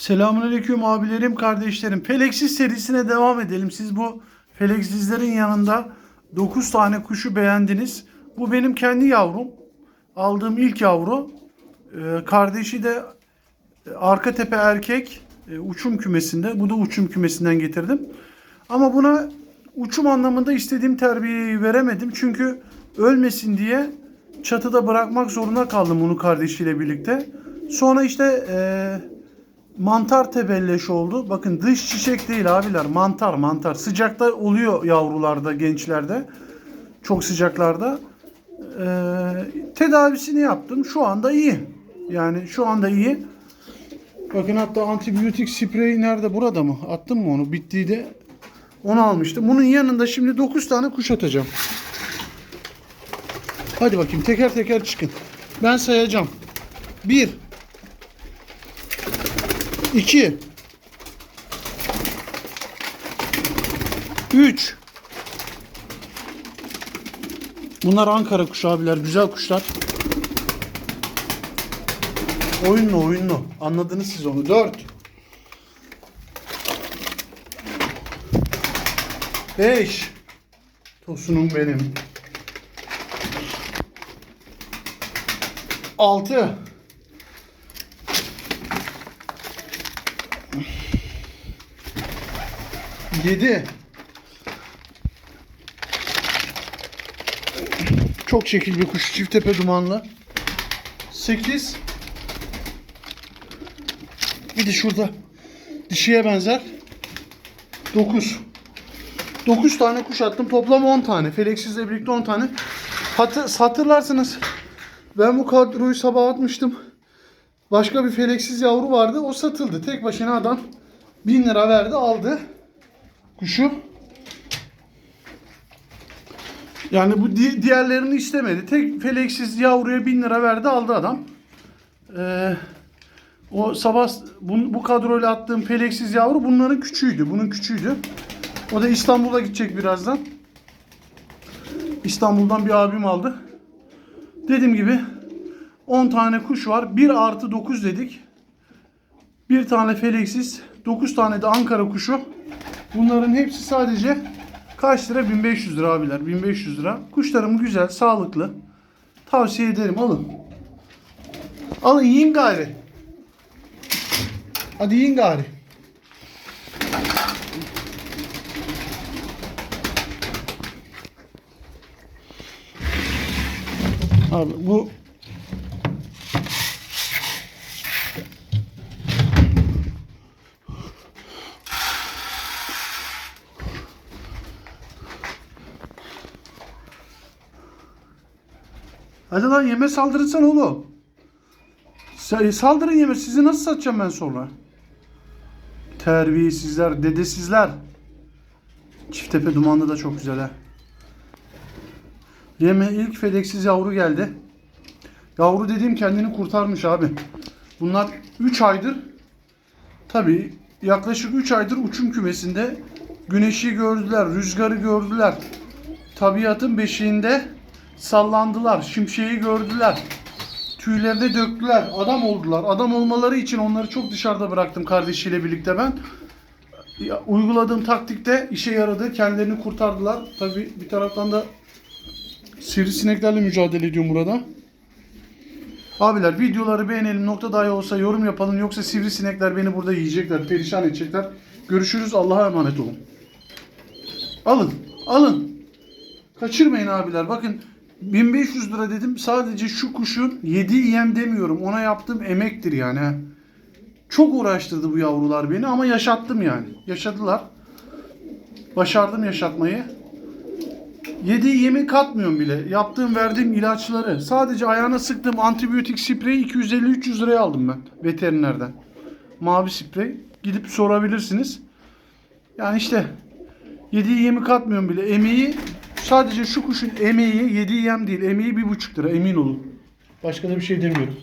Selamünaleyküm abilerim, kardeşlerim. Feleksiz serisine devam edelim. Siz bu feleksizlerin yanında 9 tane kuşu beğendiniz. Bu benim kendi yavrum. Aldığım ilk yavru. Ee, kardeşi de e, arka tepe erkek e, uçum kümesinde. Bu da uçum kümesinden getirdim. Ama buna uçum anlamında istediğim terbiyeyi veremedim. Çünkü ölmesin diye çatıda bırakmak zorunda kaldım bunu kardeşiyle birlikte. Sonra işte eee mantar tebelleş oldu. Bakın dış çiçek değil abiler. Mantar mantar. Sıcakta oluyor yavrularda, gençlerde. Çok sıcaklarda. Ee, tedavisini yaptım. Şu anda iyi. Yani şu anda iyi. Bakın hatta antibiyotik spreyi nerede? Burada mı? Attım mı onu? Bittiği de onu almıştım. Bunun yanında şimdi 9 tane kuş atacağım. Hadi bakayım teker teker çıkın. Ben sayacağım. 1 2 3 Bunlar Ankara kuşu abiler. Güzel kuşlar. Oyunlu oyunlu. Anladınız siz onu. 4 5 Tosunum benim. 6 7 Çok şekil bir kuş. Çift tepe dumanlı. 8 Bir de şurada dişiye benzer. 9 9 tane kuş attım. Toplam 10 tane. Feleksizle birlikte 10 tane. Hatır, hatırlarsınız. Ben bu kadroyu sabah atmıştım. Başka bir feleksiz yavru vardı. O satıldı. Tek başına adam 1000 lira verdi aldı kuşu. Yani bu di- diğerlerini istemedi. Tek feleksiz yavruya 1000 lira verdi aldı adam. Ee, o sabah bu, bu kadroyla attığım feleksiz yavru bunların küçüğüydü. Bunun küçüğüydü. O da İstanbul'a gidecek birazdan. İstanbul'dan bir abim aldı. Dediğim gibi 10 tane kuş var. 1 artı 9 dedik. Bir tane feleksiz. 9 tane de Ankara kuşu. Bunların hepsi sadece kaç lira? 1500 lira abiler. 1500 lira. Kuşlarım güzel, sağlıklı. Tavsiye ederim. Alın. Alın yiyin gari. Hadi yiyin gari. Abi bu Hadi lan yeme saldırırsan oğlum. Sa- Saldırın yeme. Sizi nasıl satacağım ben sonra? Terbiyesizler, dedesizler. Çiftepe dumanlı da çok güzel ha. Yeme ilk fedeksiz yavru geldi. Yavru dediğim kendini kurtarmış abi. Bunlar 3 aydır tabi yaklaşık 3 aydır uçum kümesinde güneşi gördüler, rüzgarı gördüler. Tabiatın beşiğinde sallandılar, şimşeği gördüler. Tüylerini döktüler, adam oldular. Adam olmaları için onları çok dışarıda bıraktım kardeşiyle birlikte ben. Ya, uyguladığım taktikte işe yaradı. Kendilerini kurtardılar. Tabi bir taraftan da sivrisineklerle mücadele ediyorum burada. Abiler videoları beğenelim. Nokta dahi olsa yorum yapalım. Yoksa sivrisinekler beni burada yiyecekler. Perişan edecekler. Görüşürüz. Allah'a emanet olun. Alın. Alın. Kaçırmayın abiler. Bakın 1500 lira dedim. Sadece şu kuşun yediği yem demiyorum. Ona yaptığım emektir yani. Çok uğraştırdı bu yavrular beni ama yaşattım yani. Yaşadılar. Başardım yaşatmayı. Yediği yemi katmıyorum bile. Yaptığım verdiğim ilaçları. Sadece ayağına sıktığım antibiyotik spreyi 250-300 liraya aldım ben veterinerden. Mavi sprey. Gidip sorabilirsiniz. Yani işte yediği yemi katmıyorum bile. Emeği sadece şu kuşun emeği yediği yem değil. Emeği bir buçuk lira emin olun. Başka da bir şey demiyorum.